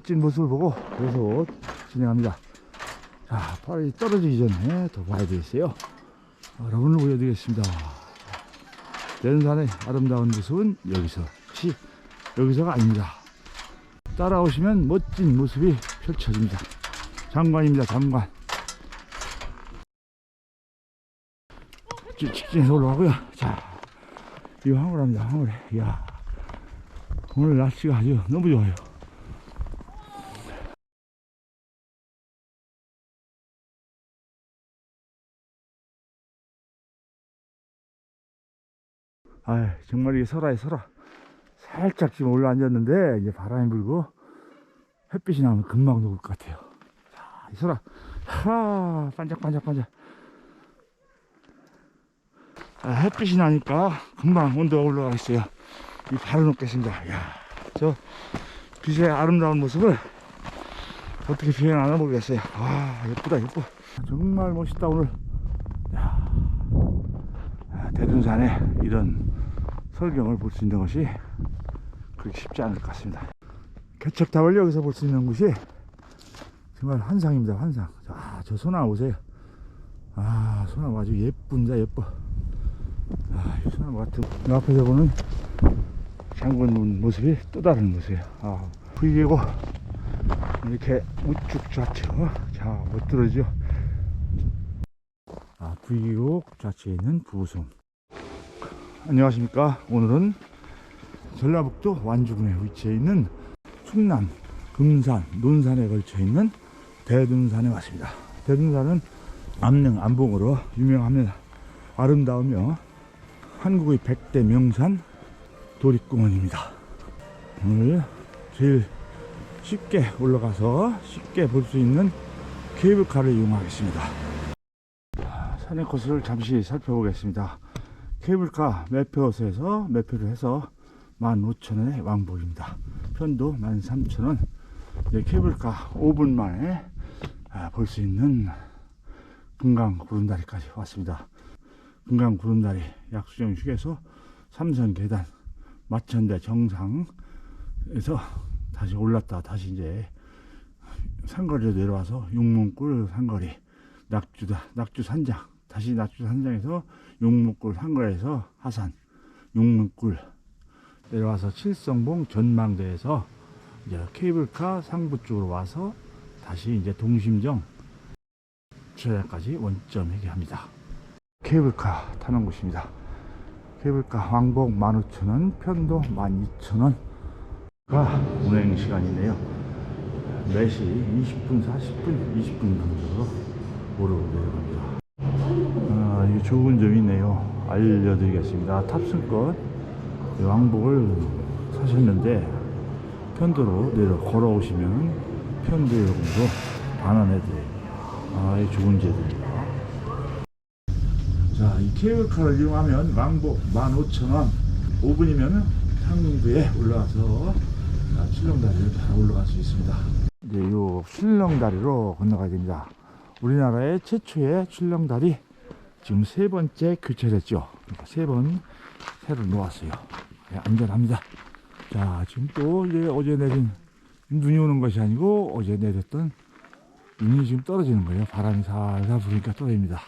멋진 모습을 보고 계속 진행합니다. 자, 팔이 떨어지기 전에 더 봐야 되겠어요. 여러분을 보여드리겠습니다. 대른산의 아름다운 모습은 여기서, 시, 여기서가 아닙니다. 따라오시면 멋진 모습이 펼쳐집니다. 장관입니다, 장관. 지- 직진해서 올라가고요. 자, 이거 황홀합니다, 황홀해. 이야, 오늘 날씨가 아주 너무 좋아요. 아 정말 이게 설아에 설아. 살짝 지금 올라앉았는데, 이제 바람이 불고, 햇빛이 나오면 금방 녹을 것 같아요. 자, 이 설아. 하, 반짝반짝반짝. 아, 햇빛이 나니까 금방 온도가 올라가겠어요. 이 바로 놓겠습니다. 야, 저 빛의 아름다운 모습을 어떻게 표현하나 모르겠어요. 와, 예쁘다, 예뻐. 정말 멋있다, 오늘. 야, 아, 대둔산에 이런 설경을 볼 수 있는 것이 그렇게 쉽지 않을 것 같습니다. 개척탑을 여기서 볼 수 있는 곳이 정말 환상입니다, 환상. 아, 저 소나무 보세요. 아, 소나무 아주 예쁩니다, 예뻐. 아, 이 소나무 같은 이 앞에서 보는 장군 모습이 또 다른 모습이에요. 아, 부위고 이렇게 우측 좌측 자 멋들어지죠. 아, 부위국 좌측에 있는 부som. 안녕하십니까. 오늘은 전라북도 완주군에 위치해 있는 충남 금산 논산에 걸쳐 있는 대둔산에 왔습니다. 대둔산은 암릉 암봉으로 유명합니다. 아름다우며 한국의 100대 명산 도립공원입니다. 오늘 제일 쉽게 올라가서 쉽게 볼 수 있는 케이블카를 이용하겠습니다. 아, 산의 코스를 잠시 살펴보겠습니다. 케이블카 매표소에서 매표를 해서 15,000원의 왕복입니다. 편도 13,000원. 이제 케이블카 5분 만에 아, 볼수 있는 금강 구름다리까지 왔습니다. 금강 구름다리 약수정 휴게소 삼선 계단 마천대 정상에서 다시 올랐다 다시 이제 산거리로 내려와서 용문굴 산거리 낙주다 낙주 산장 다시 낙주 산장에서 용문굴 산거리에서 하산 용문굴 내려와서 칠성봉 전망대에서 이제 케이블카 상부 쪽으로 와서 다시 이제 동심정 주차장까지 원점 회귀합니다. 케이블카 타는 곳입니다. 케이블카 왕복 15,000원, 편도 12,000원가 운행 시간이네요. 4시 20분, 40분, 20분 정도로 오르고 내려갑니다. 아, 이게 좋은 점이 있네요. 알려드리겠습니다. 탑승권 왕복을 사셨는데 편도로 내려 걸어오시면 편도 요금도 반환해드려요. 아, 이 좋은 제도입니다. 자, 이 케이블카를 이용하면 왕복 15,000원, 5분이면 상릉부에 올라와서 아, 출렁다리를 바로 올라갈 수 있습니다. 이제 요 출렁다리로 건너가야 됩니다. 우리나라의 최초의 출렁다리 지금 세 번째 교체됐죠. 그러니까 세번 새로 놓았어요. 예, 안전합니다. 자, 지금 또 이제 어제 내린 눈이 오는 것이 아니고 어제 내렸던 눈이 지금 떨어지는 거예요. 바람이 살살 부니까 떨어집니다.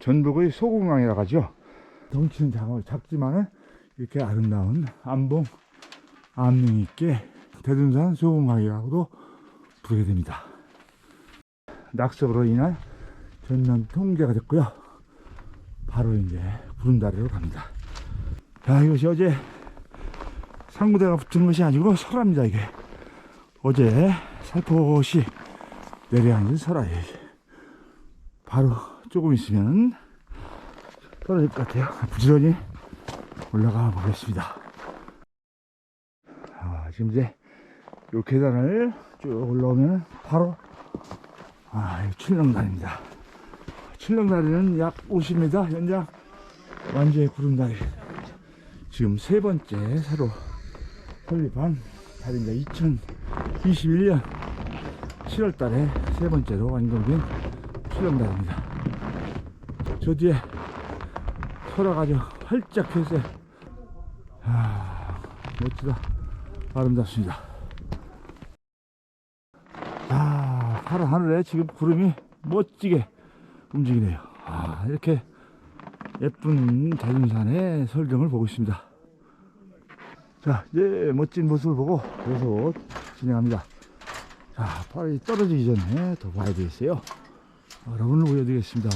전북의 소금강이라고 하죠. 덩치는 작, 작지만은 이렇게 아름다운 암봉, 암릉이 있게 대둔산 소금강이라고도 부르게 됩니다. 낙석으로 인한 전면 통제가 됐고요. 바로 이제 구름다리로 갑니다. 자, 이것이 어제 상무대가 붙은 것이 아니고 설합니다, 이게. 어제 살포시 내려앉은. 이게. 바로 조금 있으면 떨어질 것 같아요. 부지런히 올라가 보겠습니다. 아, 지금 이제 요 계단을 쭉 올라오면 바로 아, 이 출렁다리입니다. 출렁다리는 약 50m 연장 완주의 구름다리. 지금 세 번째 새로 설립한 다리입니다. 2021년 7월 달에 세 번째로 완공된 출렁다리입니다. 저 뒤에 소라가 아주 활짝 폈어요. 아, 멋지다. 아름답습니다. 파란 하늘에 지금 구름이 멋지게 움직이네요. 아, 이렇게 예쁜 대둔산의 설경을 보고 있습니다. 자, 이제 멋진 모습을 보고 계속 진행합니다. 자, 팔이 떨어지기 전에 더 봐야 되겠어요. 여러분을 보여드리겠습니다.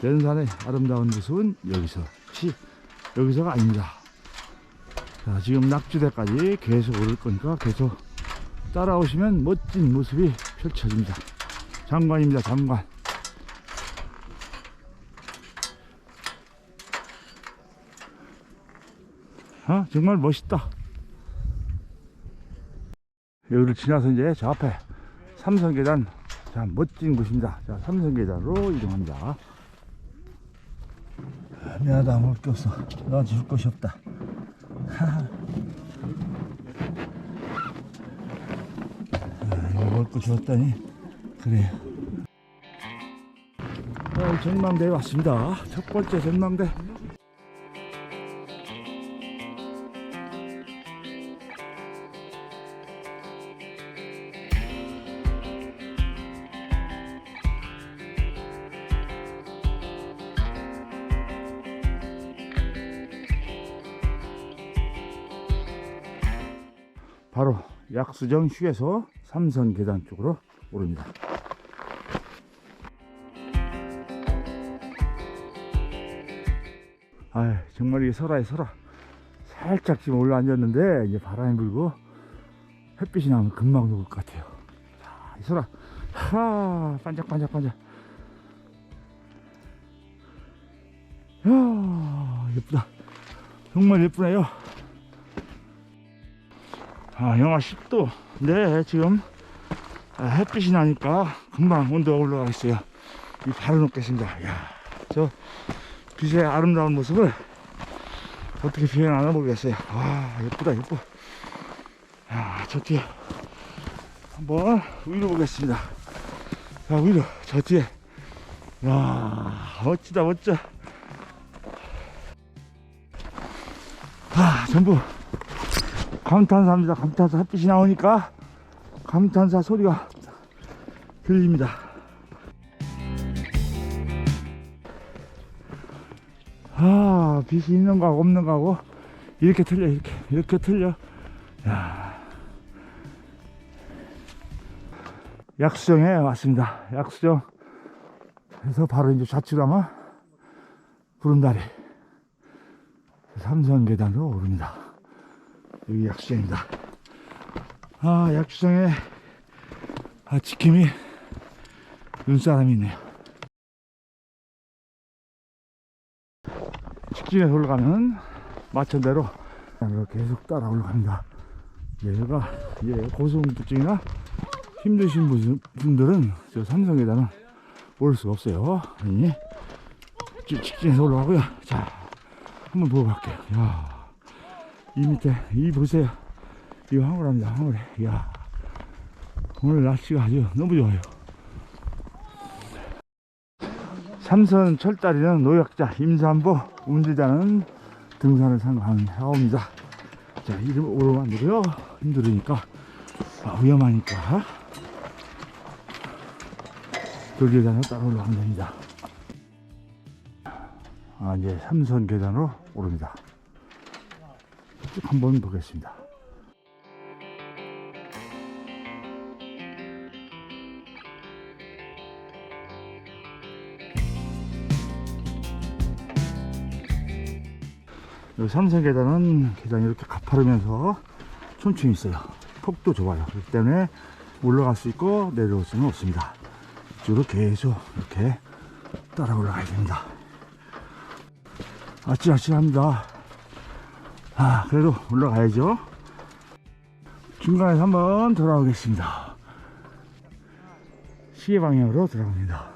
대둔산의 아름다운 모습은 여기서, 시, 여기서가 아닙니다. 자, 지금 낙주대까지 계속 오를 거니까 계속 따라오시면 멋진 모습이 펼쳐집니다. 장관입니다, 장관. 어, 정말 멋있다. 여기를 지나서 이제 저 앞에 삼성계단, 자, 멋진 곳입니다. 자, 삼성계단으로 이동합니다. 아, 미안하다, 먹을 게 없어. 너한테 줄 것이 없다. 거 주었다니. 그래요. 어, 전망대에 왔습니다. 첫 번째 전망대. 바로 약수정 휴게소 삼선 계단 쪽으로 오릅니다. 아 정말 이게 설아에 설아 살짝 지금 올라앉았는데 이제 바람이 불고 햇빛이 나면 금방 녹을 것 같아요. 자, 이 설아 하 반짝반짝 반짝. 야 예쁘다. 정말 예쁘네요. 아, 영하 10도. 네, 지금 아, 햇빛이 나니까 금방 온도가 올라가겠어요. 이 발을 놓겠습니다. 야, 저 빛의 아름다운 모습을 어떻게 표현하나 모르겠어요. 와, 예쁘다, 예뻐. 야, 저 뒤에 한번 위로 보겠습니다. 자, 위로, 저 뒤에. 야, 멋지다, 멋져. 아, 전부 감탄사입니다. 감탄사 햇빛이 나오니까 감탄사 소리가 들립니다. 아, 빛이 있는 거하고 없는 거하고 이렇게 틀려, 이렇게, 이렇게 틀려. 야. 약수정에 왔습니다. 약수정. 그래서 바로 이제 좌측 아마 구름다리. 삼선 계단으로 오릅니다. 여기 약수정입니다. 아, 약수정에 아, 지킴이 눈사람이 있네요. 직진에서 올라가면 마천대로 계속 따라 올라갑니다. 얘가 예, 고소공증이나 힘드신 분- 분들은 저 삼성계단은 올 수가 없어요. 아니, 직- 직진해서 올라가고요. 자, 한번 보고 갈게요. 야. 이 밑에 이 보세요. 이 황홀합니다 황홀해. 이야. 오늘 날씨가 아주 너무 좋아요. 삼선 철다리는 노약자 임산부 운전자는 등산을 상관하옵니다 자. 이름 되고요. 힘들으니까. 아, 위험하니까. 돌계단으로 따라 올라가면 됩니다. 아 이제 삼선 계단으로 오릅니다. 쭉 한번 보겠습니다. 삼성 계단은 계단이 이렇게 가파르면서 촘촘히 있어요. 폭도 좋아요. 그렇기 때문에 올라갈 수 있고 내려올 수는 없습니다. 이쪽으로 계속 이렇게 따라 올라가야 됩니다. 아찔아찔합니다. 아, 그래도 올라가야죠. 중간에 한번 돌아오겠습니다. 시계 방향으로 돌아갑니다.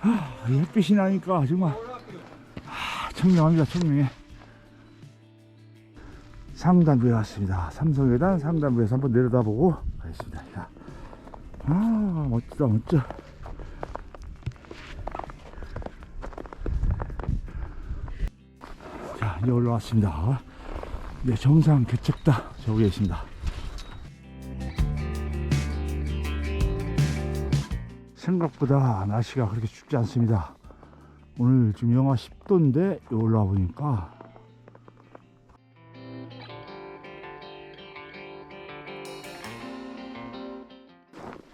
아, 이 햇빛이 나니까 정말 아, 청량합니다, 청량해. 상단부에 왔습니다. 삼성계단 상단부에서 한번 내려다보고 가겠습니다. 자. 아, 멋지다, 멋져. 자, 이제 올라왔습니다. 네, 정상 개척다. 저기 있습니다. 생각보다 날씨가 그렇게 춥지 않습니다. 오늘 지금 영하 10도인데 올라와 보니까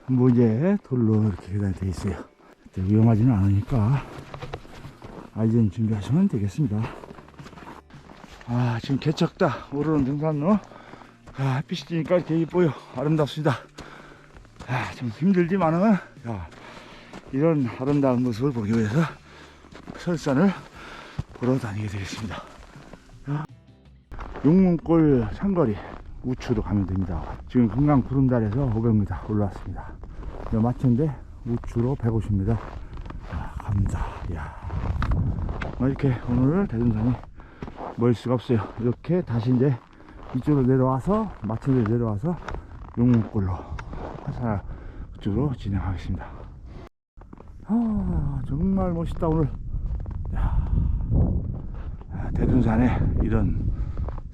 뭐 이제 돌로 이렇게 계단이 돼 있어요. 위험하지는 않으니까 아이젠 준비하시면 되겠습니다. 아 지금 개척다 오르는 등산로 아, 햇빛이 지니까 이렇게 이뻐요 아름답습니다. 아, 좀 힘들지만은 야, 이런 아름다운 모습을 보기 위해서 설산을 보러 다니게 되겠습니다. 아, 용문골 산거리 우추로 가면 됩니다. 지금 금강 구름다리에서 500m 올라왔습니다. 여 마천데 우추로 150m 아, 갑니다. 이야. 뭐 이렇게 오늘 대둔산이 멀 수가 없어요. 이렇게 다시 이제 이쪽으로 내려와서 마천에 내려와서 용문골로 화산 그쪽으로 진행하겠습니다. 아, 정말 멋있다 오늘. 대둔산에 이런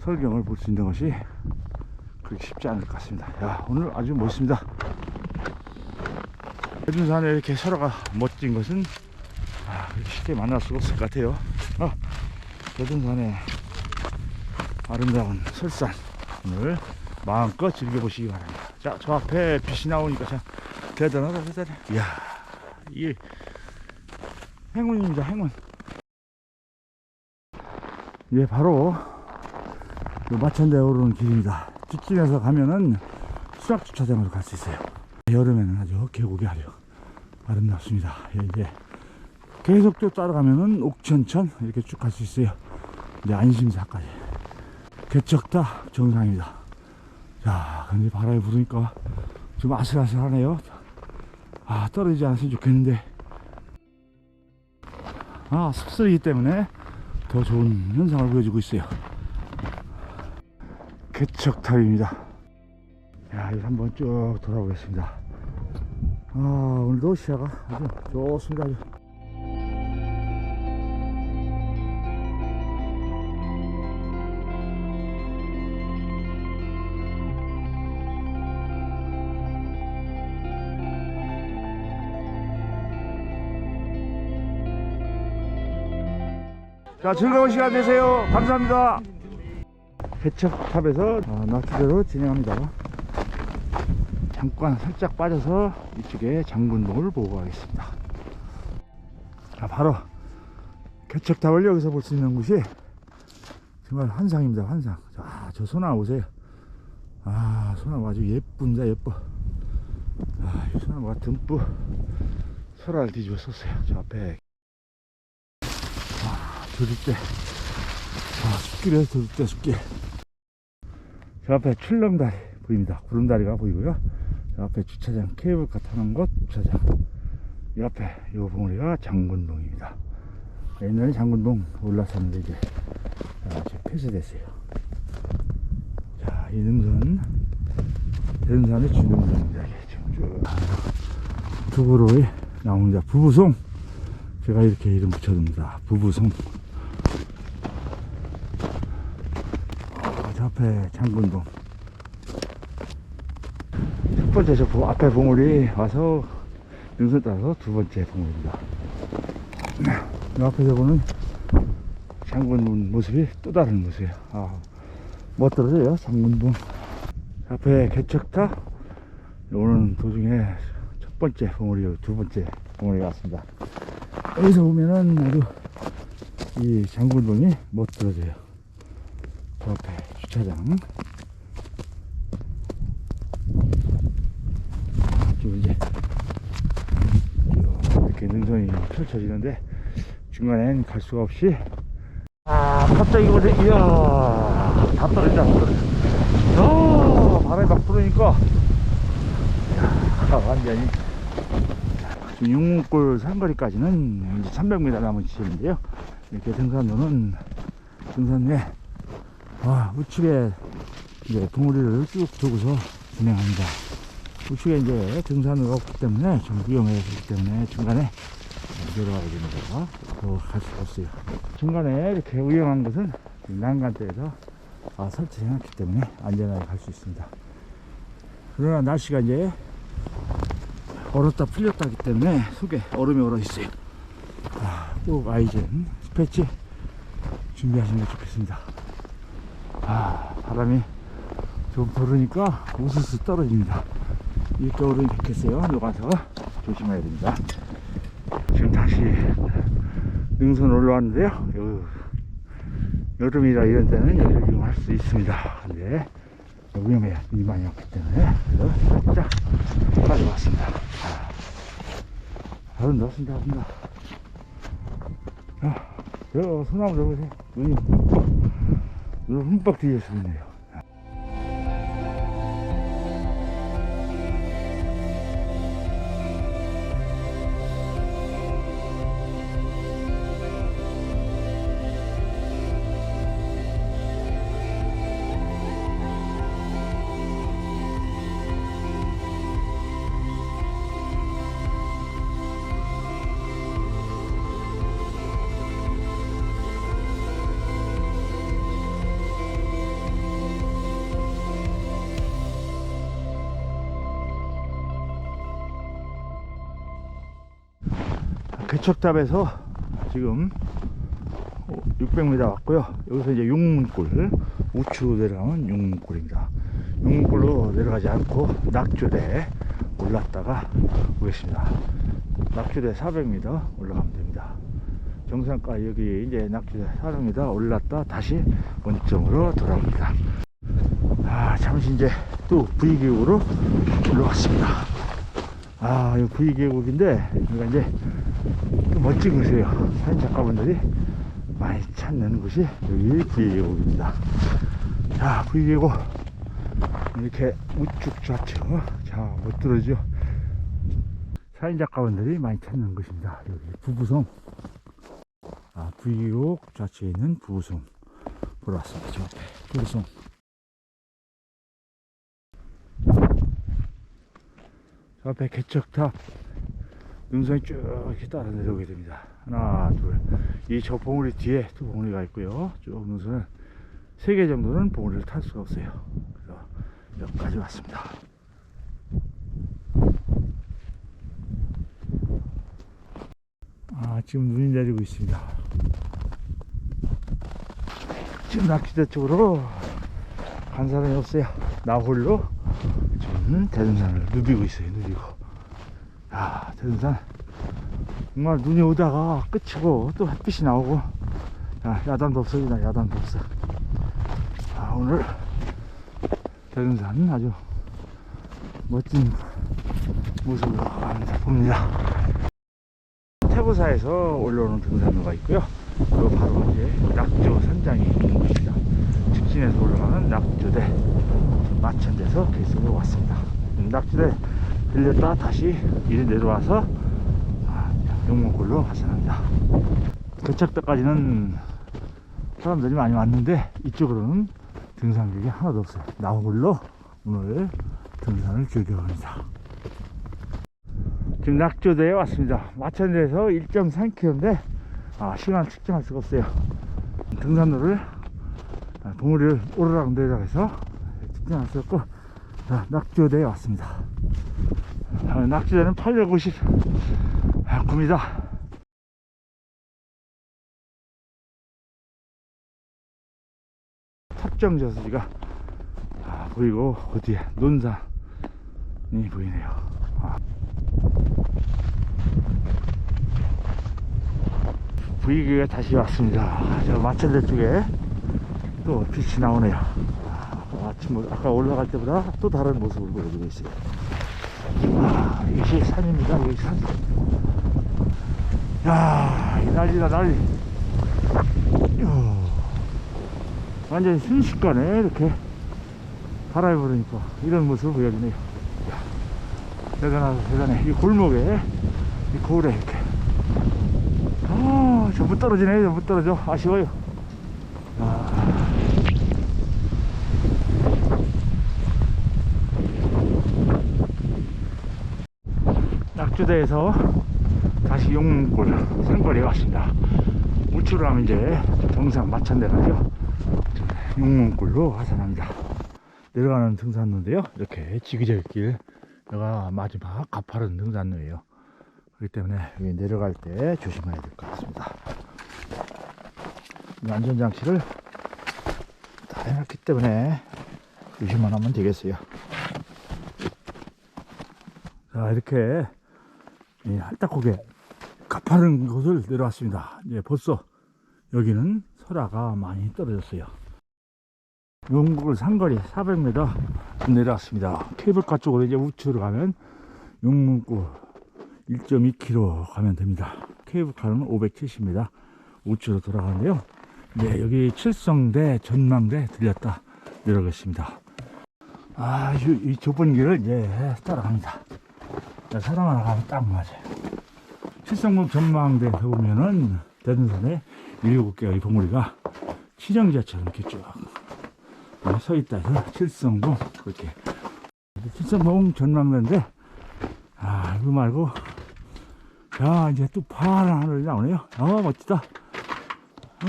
설경을 볼 수 있는 것이 그렇게 쉽지 않을 것 같습니다. 야, 오늘 아주 멋있습니다. 대둔산에 이렇게 서로가 멋진 것은 아, 쉽게 만날 수가 없을 것 같아요. 아, 대둔산의 아름다운 설산 오늘 마음껏 즐겨보시기 바랍니다. 자, 저 앞에 빛이 나오니까 참 대단하다, 대단해. 이야, 이게 행운입니다, 행운. 이게 바로 요 마천대 오르는 길입니다. 뒷길에서 가면은 수락 주차장으로 갈 수 있어요. 여름에는 아주 계곡이 아주 아름답습니다. 예, 이제 계속 또 따라가면은 옥천천 이렇게 쭉 갈 수 있어요. 이제 안심사까지. 개척다 정상입니다. 자, 근데 바람이 부니까 좀 아슬아슬하네요. 아, 떨어지지 않았으면 좋겠는데. 아, 습슬이기 때문에 더 좋은 현상을 보여주고 있어요. 개척탑입니다. 야, 이거 한번 쭉 돌아보겠습니다. 아, 오늘도 시야가 아주 좋습니다. 아주. 자, 즐거운 시간 되세요. 감사합니다. 개척탑에서 어, 낙지대로 진행합니다. 잠깐 살짝 빠져서 이쪽에 장군봉을 보고 가겠습니다. 자, 바로 개척탑을 여기서 볼 수 있는 곳이 정말 환상입니다. 환상. 자, 저 소나무 보세요. 아, 소나무 아주 예쁜다, 예뻐. 아, 이 소나무가 듬뿍 소라를 뒤집어 썼어요. 저 앞에. 아, 들을 때. 아, 숲길에 들을 때 숲길. 저 앞에 출렁다리 보입니다. 구름다리가 보이고요. 저 앞에 주차장 케이블카 타는 곳 주차장. 이 앞에 요 봉우리가 장군봉입니다. 옛날에 장군봉 올라섰는데 이제 아, 폐쇄됐어요. 자, 이 능선 대둔산의 주능선입니다. 지금 쭉 두부로의 나옵니다. 부부송 제가 이렇게 이름 붙여둡니다. 부부송. 어, 저 앞에 장군봉. 첫 번째 저 보- 앞에 봉우리 와서 능선 따라서 두 번째 봉우리입니다. 이 앞에서 보는 장군봉 모습이 또 다른 모습이에요. 아, 멋들어져요, 장군봉. 앞에 개척타 오는 도중에 첫 번째 봉우리, 두 번째 봉우리가 왔습니다. 여기서 보면은 아주 이 장군봉이 멋들어져요. 저 앞에 주차장. 지금 이제 이렇게 능선이 펼쳐지는데 중간엔 갈 수가 없이. 아 갑자기 이거 이야 다 떨어진다 다 떨어져 야 바람이 막 불으니까. 야 완전히. 지금 육문골 산거리까지는 이제 300m 남은 지점인데요. 이렇게 등산로는 등산 내 아, 우측에 이제 봉우리를 쭉 두고서 진행합니다. 우측에 이제 등산로가 없기 때문에 좀 위험해지기 때문에 중간에 내려가게 됩니다. 더갈 수가 없어요. 중간에 이렇게 위험한 것은 난간대에서 아, 설치해놨기 때문에 안전하게 갈 수 있습니다. 그러나 날씨가 이제 얼었다 풀렸다 하기 때문에 속에 얼음이 얼어 있어요. 아, 꼭 아이젠 스패치 준비하시는 게 좋겠습니다. 아, 바람이 좀 부르니까 우스스 떨어집니다. 이 겨울은 좋겠어요. 녹아서 조심해야 됩니다. 지금 다시 능선 올라왔는데요. 요, 여름이라 이런 때는 여기를 이용할 수 있습니다. 근데 위험해요. 눈이 많이 왔기 때문에. 그래서 살짝 가져왔습니다. 아, 바로 넣습니다. 넣습니다. 아, 저 소나무 좀 보세요. 눈이 흠뻑, 뒤에서 있네요. 개척탑에서 지금 600m 왔고요. 여기서 이제 용문골 우측 내려가면 용문골입니다. 용문골로 내려가지 않고 낙조대 올랐다가 오겠습니다. 낙조대 400m 올라가면 됩니다. 정상가 여기 이제 낙조대 400m 올랐다 다시 원점으로 돌아옵니다. 아 잠시 이제 또 V계곡으로 올라왔습니다. 아, 이 V계곡인데, 여기가 이제 또 멋진 곳이에요. 사진 작가분들이 많이 찾는 곳이 여기 V계곡입니다. 자, V계곡. 이렇게 우측 좌측. 자, 못 들어죠. 사진 작가분들이 많이 찾는 곳입니다. 여기 부부성. 아, V계곡 좌측에 있는 부부성. 보러 왔습니다. 저 앞에 부부성. 저 앞에 개척탑 능선이 쭉 이렇게 따라 내려오게 됩니다. 하나, 둘. 이 저 봉우리 뒤에 또 봉우리가 있고요. 쭉 능선은 세 개 정도는 봉우리를 탈 수가 없어요. 그래서 여기까지 왔습니다. 아, 지금 눈이 내리고 있습니다. 지금 낙지대 쪽으로 간 사람이 없어요. 나 홀로 지금 대둔산을 누비고 있어요. 누비고. 야, 대둔산 정말 눈이 오다가 끝이고 또 햇빛이 나오고 야, 야단도 없어 그냥 야단도 없어. 아, 오늘 대둔산 아주 멋진 모습으로 갑니다. 봅니다. 태부사에서 올라오는 등산로가 있고요. 그 바로 이제 낙조 산장이 있는 곳입니다. 직진해서 올라가는 낙조대 마천대에서 계속으로 왔습니다. 음, 낙지대 들렸다 다시 이리 내려와서 아, 용문골로 하산합니다. 개척대까지는 사람들이 많이 왔는데 이쪽으로는 등산객이 하나도 없어요. 나홀로 오늘 등산을 교경합니다. 지금 낙조대에 왔습니다. 마천대에서 1.3km인데 아, 시간 측정할 수가 없어요. 등산로를 아, 봉우리를 오르락 내려가서 측정할 수 없고 자, 낙조대에 왔습니다. 아, 낙조대는 859m. 탑정 저수지가 아, 보이고 그 뒤에 논산이 보이네요. 아. 부익에 다시 왔습니다. 저 마천대 쪽에 또 빛이 나오네요. 아, 아침 모- 아까 올라갈 때보다 또 다른 모습을 보여주고 있어요. 아, 이것이 산입니다. 여기 산. 야, 이 난리다 난리. 완전히 순식간에 이렇게 바람이 부르니까 이런 모습을 보여주네요. 대단하다 대단해. 이 골목에 이 거울에 이렇게. 아, 전부 떨어지네, 전부 떨어져. 아쉬워요. 아, 낙주대에서 다시 용문골 산거리에 왔습니다. 우측으로 가면 이제 정상 마천대가죠. 용문골로 하산합니다. 내려가는 등산로인데요. 이렇게 지그재길 여가 마지막 가파른 등산로예요. 그렇기 때문에 여기 내려갈 때 조심해야 될 것 같습니다. 이 안전장치를 다 해놨기 때문에 조심만 하면 되겠어요. 자, 이렇게 이 할딱하게 가파른 곳을 내려왔습니다. 이제 벌써 여기는 설화가 많이 떨어졌어요. 용국을 상거리 400m 내려왔습니다. 케이블카 쪽으로 이제 우측으로 가면 용문구 1.2km 가면 됩니다. 케이블카는 570m 우측으로 돌아가는데요. 네, 여기 칠성대 전망대 들렸다 내려가겠습니다. 아, 이, 이 좁은 길을 이제 따라갑니다. 자, 사람 하나 가면 딱 맞아요. 칠성봉 전망대에서 보면은 대둔산에 일곱 개의 봉우리가 치정자처럼 이렇게 쭉 서 있다 해서 칠성봉 그렇게. 칠성봉 전망대인데 아 이거 말고 야 이제 또 파란 하늘이 나오네요. 아 멋지다.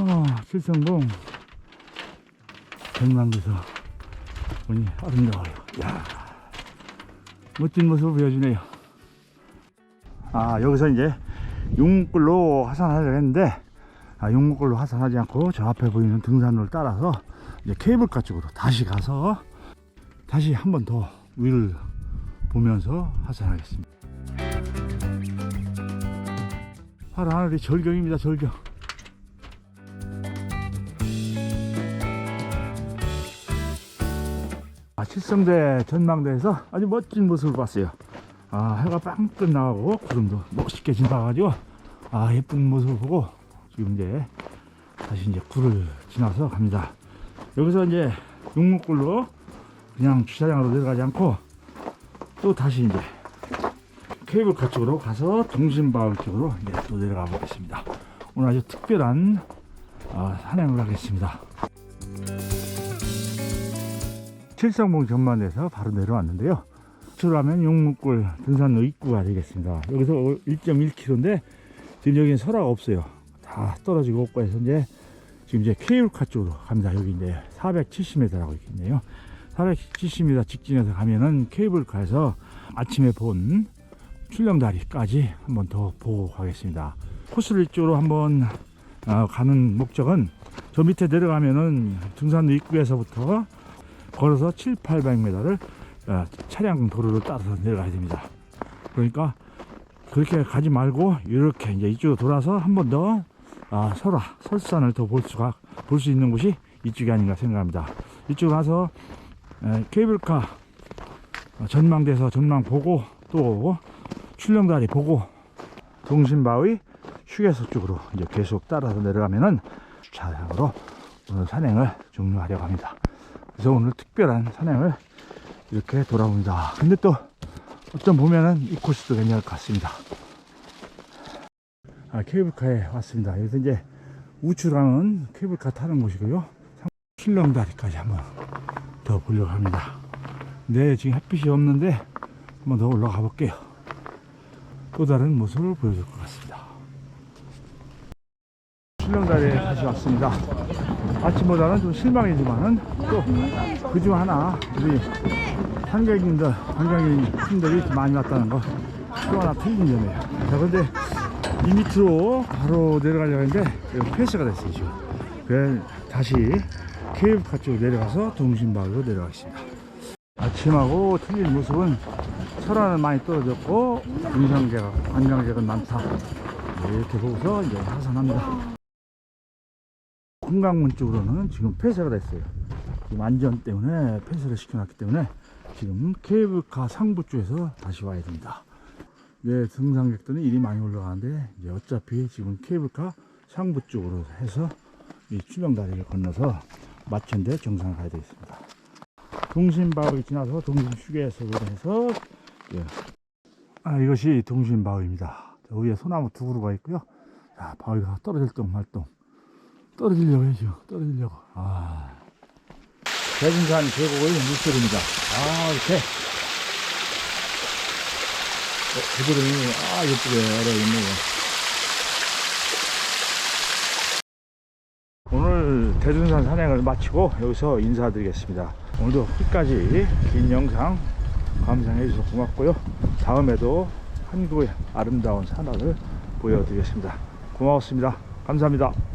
어 칠성봉 전망대에서 보니 아름다워요. 야 멋진 모습을 보여주네요 아 여기서 이제 용문골로 하산하려고 했는데 아, 용문골로 하산하지 않고 저 앞에 보이는 등산로를 따라서 이제 케이블카 쪽으로 다시 가서 다시 한 번 더 위를 보면서 하산하겠습니다. 파란 하늘이 절경입니다. 절경. 아, 칠성대 전망대에서 아주 멋진 모습을 봤어요. 아, 해가 빵끝 나가고 구름도 멋있게 지나가지고 아, 예쁜 모습을 보고 지금 이제 다시 이제 굴을 지나서 갑니다. 여기서 이제 용목굴로 그냥 주차장으로 내려가지 않고 또 다시 이제 케이블카 쪽으로 가서 동심바울 쪽으로 이제 또 내려가 보겠습니다. 오늘 아주 특별한 어, 산행을 하겠습니다. 칠성봉 전만에서 바로 내려왔는데요. 출하면 용문골 등산로 입구가 되겠습니다. 여기서 1.1km인데 지금 여기는 설화가 없어요. 다 떨어지고 없고 해서 이제 지금 이제 케이블카 쪽으로 갑니다. 여기 이제 470m라고 있겠네요. 470m 직진해서 가면은 케이블카에서 아침에 본 출렁다리까지 한번 더 보고 가겠습니다. 코스를 이쪽으로 한번 어, 가는 목적은 저 밑에 내려가면은 등산로 입구에서부터 걸어서 7, 800m를 어, 차량 도로를 따라서 내려가야 됩니다. 그러니까 그렇게 가지 말고 이렇게 이제 이쪽으로 돌아서 한 번더 아, 설화 설산을 더 볼 수가 볼 수 있는 곳이 이쪽이 아닌가 생각합니다. 이쪽 가서 에, 케이블카 어, 전망대에서 전망 보고 또 출렁다리 보고 동신바위 휴게소 쪽으로 이제 계속 따라서 내려가면은 주차장으로 오늘 산행을 종료하려고 합니다. 그래서 오늘 특별한 산행을 이렇게 돌아옵니다. 근데 또 어쩜 보면은 이 코스도 괜찮을 것 같습니다. 아, 케이블카에 왔습니다. 여기서 이제 우측으로는 케이블카 타는 곳이고요. 출렁다리까지 한번 더 보려고 합니다. 네, 지금 햇빛이 없는데 한번 더 올라가 볼게요. 또 다른 모습을 보여줄 것 같습니다. 출렁다리에 다시 왔습니다. 아침보다는 좀 실망이지만은 또 그중 하나 우리 관객님들, 관광객님들이 많이 왔다는 거 또 하나 틀린 점이에요. 자, 근데 이 밑으로 바로 내려가려고 했는데 여기 폐쇄가 됐어요, 지금. 그래 다시 케이블카 쪽으로 내려가서 동심바위로 내려가겠습니다. 아침하고 틀린 모습은 설화는 많이 떨어졌고 인상객, 관광객은 많다. 네, 이렇게 보고서 이제 하산합니다. 금강문 쪽으로는 지금 폐쇄가 됐어요. 지금 안전 때문에 폐쇄를 시켜놨기 때문에 지금 케이블카 상부 쪽에서 다시 와야 됩니다. 네, 등산객들은 일이 많이 올라가는데 이제 어차피 지금 케이블카 상부 쪽으로 해서 이 출렁다리를 건너서 마천대 정상을 가야 되겠습니다. 동신바위 지나서 동신휴게소로 해서 예. 아, 이것이 동신바위입니다. 저 위에 소나무 두 그루가 있고요. 자, 바위가 떨어질 동 말동 떨어지려고 해죠. 떨어지려고. 아. 대진산 계곡의 물소리입니다. 아, 이렇게 개들이 아 예쁘게 얼어있네요. 오늘 대둔산 산행을 마치고 여기서 인사드리겠습니다. 오늘도 끝까지 긴 영상 감상해 주셔서 고맙고요. 다음에도 한국의 아름다운 산화를 보여드리겠습니다. 고맙습니다. 감사합니다.